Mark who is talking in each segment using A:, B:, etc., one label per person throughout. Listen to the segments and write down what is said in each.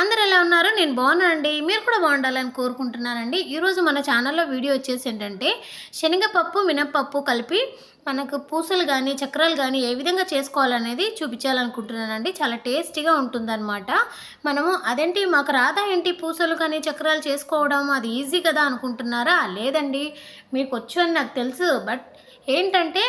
A: అందరు ఎలా ఉన్నారు? నేను బాగున్నానండి మీరు కూడా బాగుండాలని కోరుకుంటున్నానండి. ఈరోజు మన ఛానల్లో వీడియో వచ్చేసి ఏంటంటే శనగపప్పు మినప్పప్పు కలిపి మనకు పూసలు కానీ చక్రాలు కానీ ఏ విధంగా చేసుకోవాలనేది చూపించాలనుకుంటున్నానండి. చాలా టేస్టీగా ఉంటుందన్నమాట. మనము అదేంటి మాకు రాదా ఏంటి పూసలు కానీ చక్రాలు చేసుకోవడం? అది ఈజీ కదా అనుకుంటున్నారా? లేదండి. మీకు వచ్చు అని నాకు తెలుసు. బట్ ఏంటంటే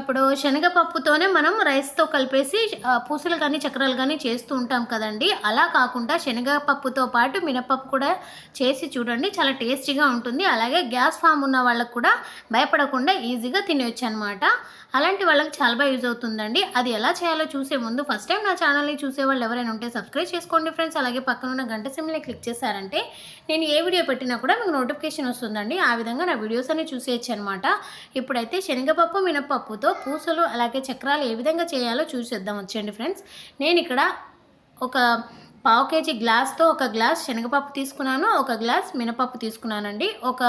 A: ఇప్పుడు శనగపప్పుతోనే మనం రైస్తో కలిపేసి పూసలు కానీ చక్రాలు కానీ చేస్తూ ఉంటాం కదండి. అలా కాకుండా శనగపప్పుతో పాటు మినపప్పు కూడా చేసి చూడండి. చాలా టేస్టీగా ఉంటుంది. అలాగే గ్యాస్ ఫామ్ ఉన్న వాళ్ళకు కూడా భయపడకుండా ఈజీగా తినవచ్చు అనమాట అలాంటి వాళ్ళకి చాలా బాగా యూజ్ అవుతుందండి. అది ఎలా చేయాలో చూసే ముందు ఫస్ట్ టైం నా ఛానల్ని చూసే వాళ్ళు ఎవరైనా ఉంటే సబ్స్క్రైబ్ చేసుకోండి ఫ్రెండ్స్. అలాగే పక్కన ఉన్న గంట సిమ్ని క్లిక్ చేశారంటే నేను ఏ వీడియో పెట్టినా కూడా మీకు నోటిఫికేషన్ వస్తుందండి. ఆ విధంగా నా వీడియోస్ అన్ని చూసేయచ్చు అనమాట ఇప్పుడైతే శనగపప్పు మినపప్పుతో పూసలు అలాగే చక్రాలు ఏ విధంగా చేయాలో చూసేద్దాం. వచ్చేయండి ఫ్రెండ్స్. నేను ఇక్కడ ఒక పావు కేజీ గ్లాస్తో ఒక గ్లాస్ శనగపప్పు తీసుకున్నాను. ఒక గ్లాస్ మినపప్పు తీసుకున్నానండి. ఒక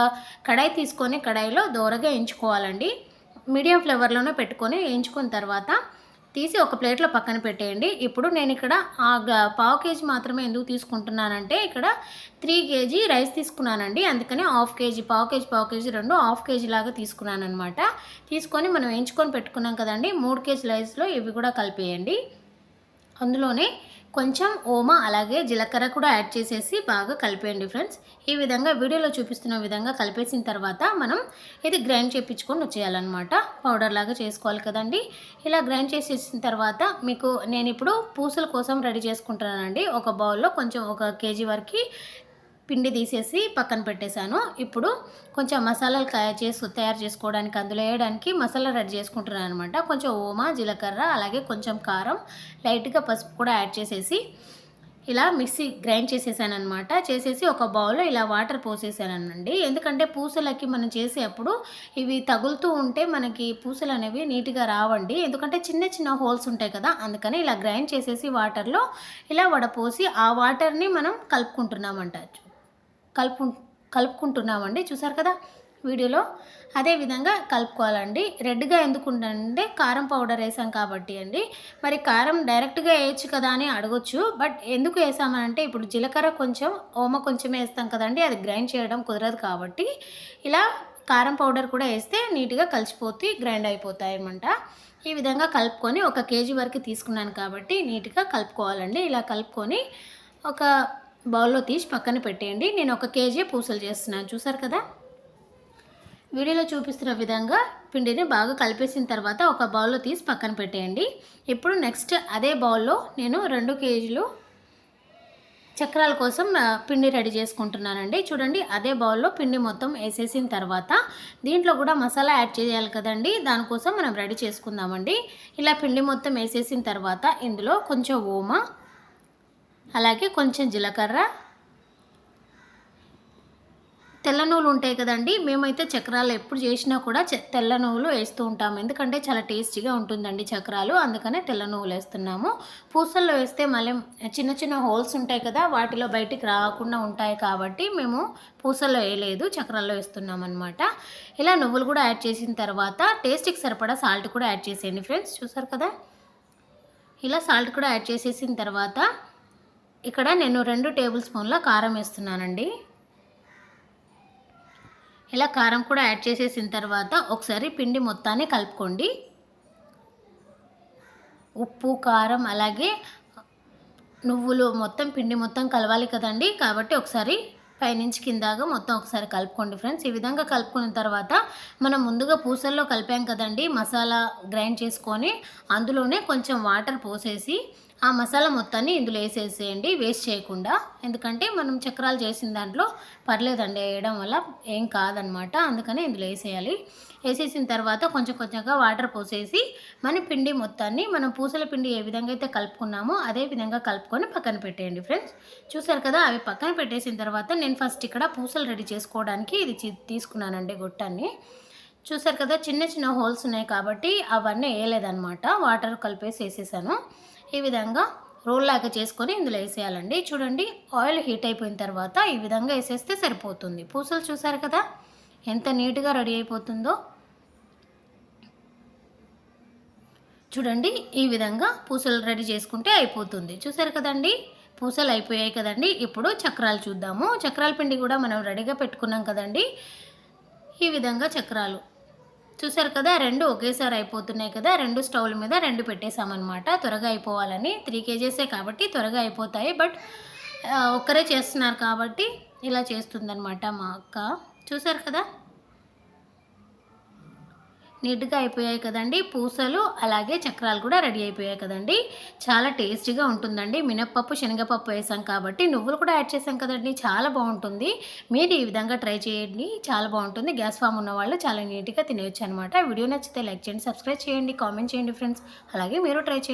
A: కడాయి తీసుకొని కడాయిలో దోరగా ఎంచుకోవాలండి. మీడియం ఫ్లేవర్లోనే పెట్టుకొని వేయించుకున్న తర్వాత తీసి ఒక ప్లేట్లో పక్కన పెట్టేయండి. ఇప్పుడు నేను ఇక్కడ ఆ పావు కేజీ మాత్రమే ఎందుకు తీసుకుంటున్నానంటే ఇక్కడ త్రీ కేజీ రైస్ తీసుకున్నానండి. అందుకని హాఫ్ కేజీ పావు కేజీ పావు కేజీ రెండు హాఫ్ కేజీ లాగా తీసుకున్నాను అనమాట తీసుకొని మనం వేయించుకొని పెట్టుకున్నాం కదండి. మూడు కేజీ రైస్లో ఇవి కూడా కలిపేయండి. అందులోనే కొంచెం ఓమా అలాగే జీలకర్ర కూడా యాడ్ చేసేసి బాగా కలిపేయండి ఫ్రెండ్స్. ఈ విధంగా వీడియోలో చూపిస్తున్న విధంగా కలిపేసిన తర్వాత మనం ఇది గ్రైండ్ చేయించుకొని వచ్చేయాలన్నమాట. పౌడర్ లాగా చేసుకోవాలి కదండి. ఇలా గ్రైండ్ చేసేసిన తర్వాత మీకు నేను ఇప్పుడు పూసల కోసం రెడీ చేసుకుంటున్నానండి. ఒక బౌల్లో కొంచెం ఒక కేజీ వరకు పిండి తీసేసి పక్కన పెట్టేశాను. ఇప్పుడు కొంచెం మసాలాలు తయారు చేసు తయారు చేసుకోవడానికి అందులో వేయడానికి మసాలా రెడీ చేసుకుంటున్నాను అనమాట కొంచెం ఓమా జీలకర్ర అలాగే కొంచెం కారం లైట్గా పసుపు కూడా యాడ్ చేసేసి ఇలా మిక్సీ గ్రైండ్ చేసేసాను అనమాట చేసేసి ఒక బౌల్లో ఇలా వాటర్ పోసేసానండి. ఎందుకంటే పూసలకి మనం చేసేప్పుడు ఇవి తగులుతూ ఉంటే మనకి పూసలు అనేవి నీట్గా రావండి. ఎందుకంటే చిన్న చిన్న హోల్స్ ఉంటాయి కదా అందుకని ఇలా గ్రైండ్ చేసేసి వాటర్లో ఇలా వడపోసి ఆ వాటర్ని మనం కలుపుకుంటున్నామంట. కలుపు కలుపుకుంటున్నామండి. చూసారు కదా? వీడియోలో అదే విధంగా కలుపుకోవాలండి. రెడ్గా ఎందుకు ఉందంటే కారం పౌడర్ వేసాం కాబట్టి అండి. మరి కారం డైరెక్ట్గా వేయచ్చు కదా అని అడగొచ్చు. బట్ ఎందుకు వేసామనంటే ఇప్పుడు జీలకర్ర కొంచెం ఓమ కొంచెం వేస్తాం కదండి. అది గ్రైండ్ చేయడం కుదరదు కాబట్టి ఇలా కారం పౌడర్ కూడా వేస్తే నీట్గా కలిసిపోతే గ్రైండ్ అయిపోతాయి అనమాట ఈ విధంగా కలుపుకొని ఒక కేజీ వరకు తీసుకున్నాను కాబట్టి నీట్గా కలుపుకోవాలండి. ఇలా కలుపుకొని ఒక బౌల్లో తీసి పక్కన పెట్టేయండి. నేను ఒక కేజీ పూసలు చేస్తున్నాను. చూసారు కదా? వీడియోలో చూపిస్తున్న విధంగా పిండిని బాగా కలిపేసిన తర్వాత ఒక బౌల్లో తీసి పక్కన పెట్టేయండి. ఇప్పుడు నెక్స్ట్ అదే బౌల్లో నేను రెండు కేజీలు చక్రాల కోసం పిండి రెడీ చేసుకుంటున్నానండి. చూడండి అదే బౌల్లో పిండి మొత్తం వేసేసిన తర్వాత దీంట్లో కూడా మసాలా యాడ్ చేయాలి కదండి. దానికోసం మనం రెడీ చేసుకుందామండి. ఇలా పిండి మొత్తం వేసేసిన తర్వాత ఇందులో కొంచెం ఓమా అలాగే కొంచెం జీలకర్ర. తెల్ల నువ్వులు ఉంటాయి కదండి మేమైతే చక్రాలు ఎప్పుడు చేసినా కూడా తెల్ల నువ్వులు వేస్తూ ఉంటాము. ఎందుకంటే చాలా టేస్టీగా ఉంటుందండి చక్రాలు అందుకనే తెల్ల నువ్వులు వేస్తున్నాము. పూసల్లో వేస్తే మళ్ళీ చిన్న చిన్న హోల్స్ ఉంటాయి కదా వాటిలో బయటికి రాకుండా ఉంటాయి కాబట్టి మేము పూసల్లో వేయలేదు చక్రాల్లో వేస్తున్నాం అనమాట ఇలా నువ్వులు కూడా యాడ్ చేసిన తర్వాత టేస్ట్కి సరిపడా సాల్ట్ కూడా యాడ్ చేసేయండి ఫ్రెండ్స్ చూసారు కదా? ఇలా సాల్ట్ కూడా యాడ్ చేసేసిన తర్వాత ఇక్కడ నేను రెండు టేబుల్ స్పూన్ల కారం వేస్తున్నానండి. ఇలా కారం కూడా యాడ్ చేసేసిన తర్వాత ఒకసారి పిండి మొత్తాన్ని కలుపుకోండి. ఉప్పు కారం అలాగే నువ్వులు మొత్తం పిండి మొత్తం కలవాలి కదండి. కాబట్టి ఒకసారి పైనుంచి కిందాగా మొత్తం ఒకసారి కలుపుకోండి ఫ్రెండ్స్. ఈ విధంగా కలుపుకున్న తర్వాత మనం ముందుగా పూసల్లో కలిపాం కదండి. మసాలా గ్రైండ్ చేసుకొని అందులోనే కొంచెం వాటర్ పోసేసి ఆ మసాలా మొత్తాన్ని ఇందులో వేసేసేయండి వేస్ట్ చేయకుండా. ఎందుకంటే మనం చక్రాలు చేసిన దాంట్లో పర్లేదండి వేయడం వల్ల ఏం కాదనమాట. అందుకని ఇందులో వేసేయాలి. వేసేసిన తర్వాత కొంచెం కొంచెంగా వాటర్ పోసేసి మన పిండి మొత్తాన్ని మనం పూసల పిండి ఏ విధంగా అయితే కలుపుకున్నామో అదే విధంగా కలుపుకొని పక్కన పెట్టేయండి ఫ్రెండ్స్. చూసారు కదా అవి పక్కన పెట్టేసిన తర్వాత నేను ఫస్ట్ ఇక్కడ పూసలు రెడీ చేసుకోవడానికి ఇది చి- తీసుకున్నానండి గొట్టాన్ని చూసారు కదా చిన్న చిన్న హోల్స్ ఉన్నాయి కాబట్టి అవన్నీ వేయలేదన్నమాట వాటర్ కలిపేసి వేసేసాను. ఈ విధంగా రోల్ లాగా చేసుకొని ఇందులో వేసేయాలండి. చూడండి ఆయిల్ హీట్ అయిపోయిన తర్వాత ఈ విధంగా వేసేస్తే సరిపోతుంది. పూసలు చూసారు కదా ఎంత నీట్గా రెడీ అయిపోతుందో. చూడండి ఈ విధంగా పూసలు రెడీ చేసుకుంటే అయిపోతుంది. చూసారు కదండి పూసలు అయిపోయాయి కదండి. ఇప్పుడు చక్రాలు చూద్దాము. చక్రాల పిండి కూడా మనం రెడీగా పెట్టుకున్నాం కదండి. ఈ విధంగా చక్రాలు. చూసారు కదా రెండు ఒకేసారి అయిపోతున్నాయి కదా రెండు స్టవ్ల మీద రెండు పెట్టేశామన్నమాట. త్వరగా అయిపోవాలని త్రీ కేజీసే కాబట్టి త్వరగా అయిపోతాయి. బట్ ఒక్కరే చేస్తున్నారు కాబట్టి ఇలా చేస్తుందన్నమాట మా అక్క. చూసారు కదా? నీట్గా అయిపోయాయి కదండి. పూసలు అలాగే చక్రాలు కూడా రెడీ అయిపోయాయి కదండి. చాలా టేస్టీగా ఉంటుందండి. మినప్పప్పు శనగపప్పు వేసాం కాబట్టి నువ్వులు కూడా యాడ్ చేసాం కదండి. చాలా బాగుంటుంది. మీరు ఈ విధంగా ట్రై చేయండి. చాలా బాగుంటుంది. గ్యాస్ ఫామ్ ఉన్న వాళ్ళు చాలా నీట్గా తినేయచ్చు అనమాట వీడియో నచ్చితే లైక్ చేయండి సబ్స్క్రైబ్ చేయండి కామెంట్ చేయండి ఫ్రెండ్స్. అలాగే మీరు ట్రై చేయండి.